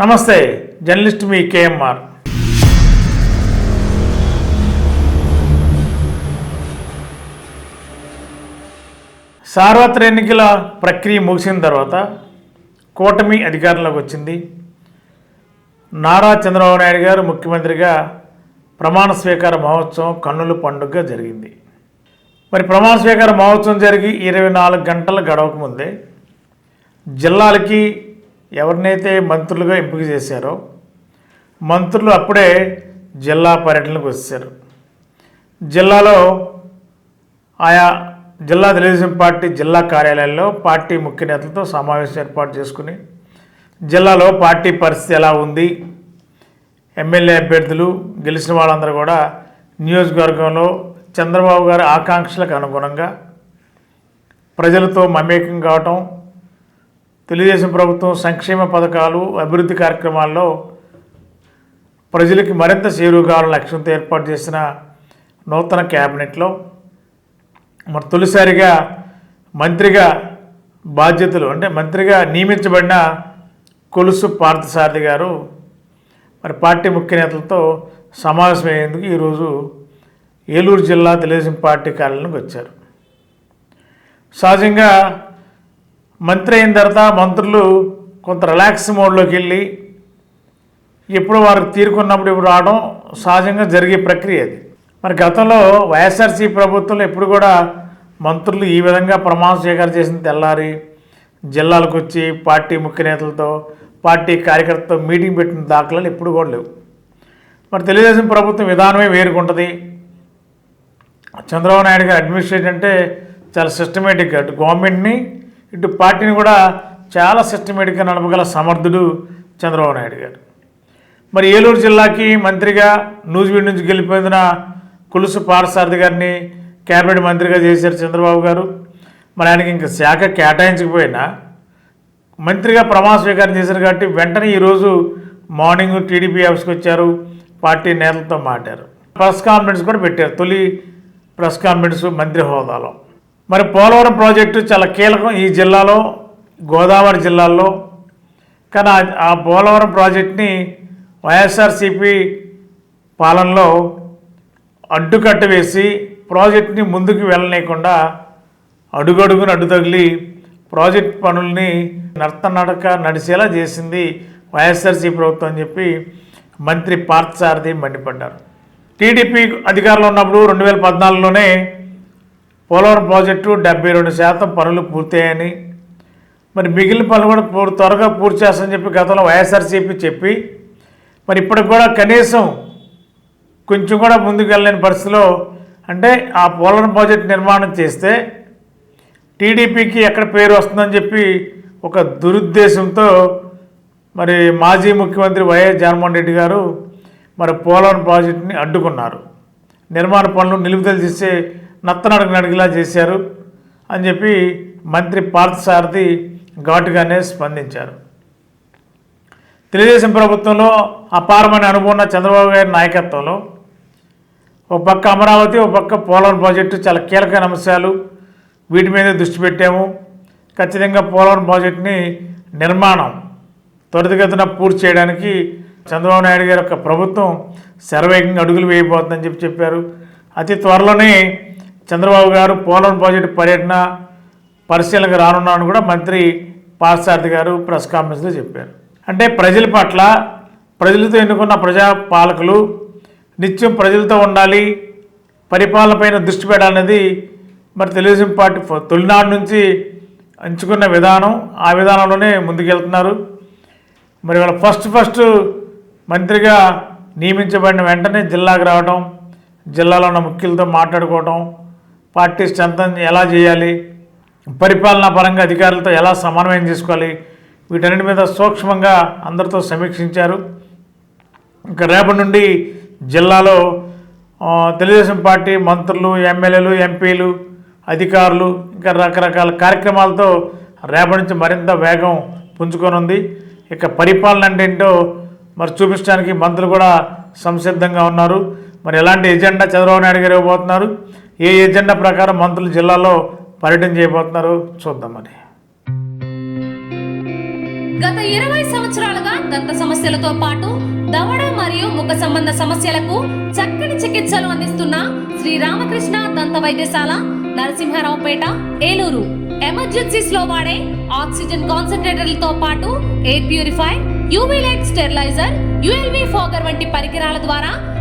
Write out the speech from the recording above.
నమస్తే జర్నలిస్ట్ మీ కేఎంఆర్. సార్వత్ర ఎన్నికల ప్రక్రియ ముగిసిన తర్వాత కూటమి అధికారంలోకి వచ్చింది. నారా చంద్రబాబు నాయుడు గారు ముఖ్యమంత్రిగా ప్రమాణ స్వీకార మహోత్సవం కన్నుల పండుగ జరిగింది. మరి ప్రమాణ స్వీకార మహోత్సవం జరిగి ఇరవై నాలుగు గంటల గడవకముందే జిల్లాలకి ఎవరినైతే మంత్రులుగా ఎంపిక చేశారో మంత్రులు అప్పుడే జిల్లా పర్యటనకు వచ్చారు జిల్లాలో ఆయా జిల్లా తెలుగుదేశం పార్టీ జిల్లా కార్యాలయాల్లో పార్టీ ముఖ్య నేతలతో సమావేశం ఏర్పాటు చేసుకుని జిల్లాలో పార్టీ పరిస్థితి ఎలా ఉంది ఎమ్మెల్యే అభ్యర్థులు గెలిచిన వాళ్ళందరూ కూడా నియోజకవర్గంలో చంద్రబాబు గారి ఆకాంక్షలకు అనుగుణంగా ప్రజలతో మమేకం కావటం తెలుగుదేశం ప్రభుత్వం సంక్షేమ పథకాలు అభివృద్ధి కార్యక్రమాల్లో ప్రజలకి మరింత చేరువ కావాలని లక్ష్యంతో ఏర్పాటు చేసిన నూతన క్యాబినెట్లో మరి తొలిసారిగా మంత్రిగా బాధ్యతలు అంటే మంత్రిగా నియమించబడిన కొలుసు పార్థసారథి గారు మరి పార్టీ ముఖ్య నేతలతో సమావేశమయ్యేందుకు ఈరోజు ఏలూరు జిల్లా తెలుగుదేశం పార్టీ కార్యాలయానికి వచ్చారు. సహజంగా మంత్రి అయిన తర్వాత మంత్రులు కొంత రిలాక్స్ మోడ్లోకి వెళ్ళి ఎప్పుడు వారికి తీరుకున్నప్పుడు ఇప్పుడు రావడం సహజంగా జరిగే ప్రక్రియ అది. మరి గతంలో వైఎస్ఆర్సీ ప్రభుత్వంలో ఎప్పుడు కూడా మంత్రులు ఈ విధంగా ప్రమాణ స్వీకారం చేసిన తెల్లారి జిల్లాలకు వచ్చి పార్టీ ముఖ్య నేతలతో పార్టీ కార్యకర్తతో మీటింగ్ పెట్టిన దాఖలాలు ఎప్పుడు కూడా లేవు. మరి తెలుగుదేశం ప్రభుత్వం విధానమే వేరుకుంటుంది. చంద్రబాబు నాయుడు గారి అడ్మినిస్ట్రేషన్ అంటే చాలా సిస్టమేటిక్గా గవర్నమెంట్ని ఇటు పార్టీని కూడా చాలా సిస్టమేటిక్గా నడపగల సమర్థుడు చంద్రబాబు నాయుడు గారు. మరి ఏలూరు జిల్లాకి మంత్రిగా నూజివీడ్ నుంచి గెలిపోయిన కులుసు పారసారథి గారిని క్యాబినెట్ మంత్రిగా చేశారు చంద్రబాబు గారు. మరి ఆయనకి ఇంకా శాఖ కేటాయించకపోయినా మంత్రిగా ప్రమాణ స్వీకారం చేశారు కాబట్టి వెంటనే ఈరోజు మార్నింగ్ టీడీపీ ఆఫీస్కి వచ్చారు. పార్టీ నేతలతో మాట్లాడారు. ప్రెస్ కాన్ఫరెన్స్ కూడా పెట్టారు. తొలి ప్రెస్ కాన్ఫరెన్స్ మంత్రి హోదాలో. మరి పోలవరం ప్రాజెక్టు చాలా కీలకం ఈ జిల్లాలో గోదావరి జిల్లాల్లో. కానీ ఆ- పోలవరం ప్రాజెక్ట్ని వైఎస్ఆర్సిపి పాలనలో అడ్డుకట్ట వేసి ప్రాజెక్ట్ని ముందుకు వెళ్ళనీయకుండా అడుగడుగున అడ్డు తగిలి ప్రాజెక్ట్ పనుల్ని నడక నడిచేలా చేసింది వైఎస్ఆర్సీ ప్రభుత్వం అని చెప్పి మంత్రి పార్థసారథి మండిపడ్డారు. టీడీపీ అధికారంలో ఉన్నప్పుడు రెండు వేల పద్నాలుగులోనే పోలవరం ప్రాజెక్టు డెబ్బై రెండు శాతం పనులు పూర్తయ్యాయని. మరి మిగిలిన పనులు కూడా పూర్ త్వరగా పూర్తి చేస్తామని చెప్పి గతంలో వైఎస్ఆర్సీపీ చెప్పి మరి ఇప్పటికి కూడా కనీసం కొంచెం కూడా ముందుకు వెళ్ళలేని పరిస్థితిలో అంటే ఆ పోలవరం ప్రాజెక్ట్ నిర్మాణం చేస్తే టీడీపీకి ఎక్కడ పేరు వస్తుందని చెప్పి ఒక దురుద్దేశంతో మరి మాజీ ముఖ్యమంత్రి వైఎస్ జగన్మోహన్ రెడ్డి గారు మరి పోలవరం ప్రాజెక్టుని అడ్డుకున్నారు. నిర్మాణ పనులు నిలుపుదల చేసే నత్తనడకనడిగిలా చేశారు అని చెప్పి మంత్రి పార్థసారథి ఘాటుగానే స్పందించారు. తెలుగుదేశం ప్రభుత్వంలో అపారమైన అనుభవం ఉన్న చంద్రబాబు గారి నాయకత్వంలో ఒక పక్క అమరావతి ఒక పక్క పోలవరం ప్రాజెక్టు చాలా కీలకమైన అంశాలు వీటి మీద దృష్టి పెట్టాము. ఖచ్చితంగా పోలవరం ప్రాజెక్టుని నిర్మాణం త్వరితగతిన పూర్తి చేయడానికి చంద్రబాబు నాయుడు గారి యొక్క ప్రభుత్వం శరవేగంగా అడుగులు వేయబోతుందని చెప్పి చెప్పారు. అతి త్వరలోనే చంద్రబాబు గారు పోలవరం ప్రాజెక్టు పర్యటన పరిశీలనకు రానున్నాను కూడా మంత్రి పార్థసారథి గారు ప్రెస్ కాన్ఫరెన్స్లో చెప్పారు. అంటే ప్రజల పట్ల ప్రజలతో ఎన్నుకున్న ప్రజా పాలకులు నిత్యం ప్రజలతో ఉండాలి పరిపాలనపైన దృష్టి పెట్టాలనేది మరి తెలుగుదేశం పార్టీ తొలినాడు నుంచి ఎంచుకున్న విధానం. ఆ విధానంలోనే ముందుకెళ్తున్నారు. మరి వాళ్ళ ఫస్ట్ ఫస్ట్ మంత్రిగా నియమించబడిన వెంటనే జిల్లాకు రావడం జిల్లాలో ఉన్న ముఖ్యులతో మాట్లాడుకోవడం పార్టీ స్ట్రెంత్ ఎలా చేయాలి? పరిపాలనా పరంగా అధికారులతో ఎలా సమన్వయం చేసుకోవాలి? వీటన్నిటి మీద సూక్ష్మంగా అందరితో సమీక్షించారు. ఇంకా రేపటి నుండి జిల్లాలో తెలుగుదేశం పార్టీ మంత్రులు ఎమ్మెల్యేలు ఎంపీలు అధికారులు ఇంకా రకరకాల కార్యక్రమాలతో రేపటి నుంచి మరింత వేగం పుంజుకొనుంది. ఇక పరిపాలన అంటే ఏంటో మరి చూపించడానికి మంత్రులు కూడా సంసిద్ధంగా ఉన్నారు. మరి ఎలాంటి ఎజెండా చంద్రబాబు నాయుడు గారు ఇవ్వబోతున్నారు? ఏ ఎజెండా ప్రకారం మంత్రులు జిల్లాలో పర్యటన చేయబోతున్నారు? చూద్దాం మరి గత ఇరవై సంవత్సరాలుగా దంత సమస్యలతో పాటు దవడ మరియు ముఖ సంబంధ సమస్యలకు చక్కని చికిత్సలు అందిస్తున్న శ్రీ రామకృష్ణ దంత వైద్యశాల నరసింహారావుపేట ఏలూరు. ఎమర్జెన్సీస్లో వాడే ఆక్సిజన్ కాన్సన్ట్రేటర్లతో పాటు air purify UV light steriliser ULV fogger వంటి పరికరాల ద్వారా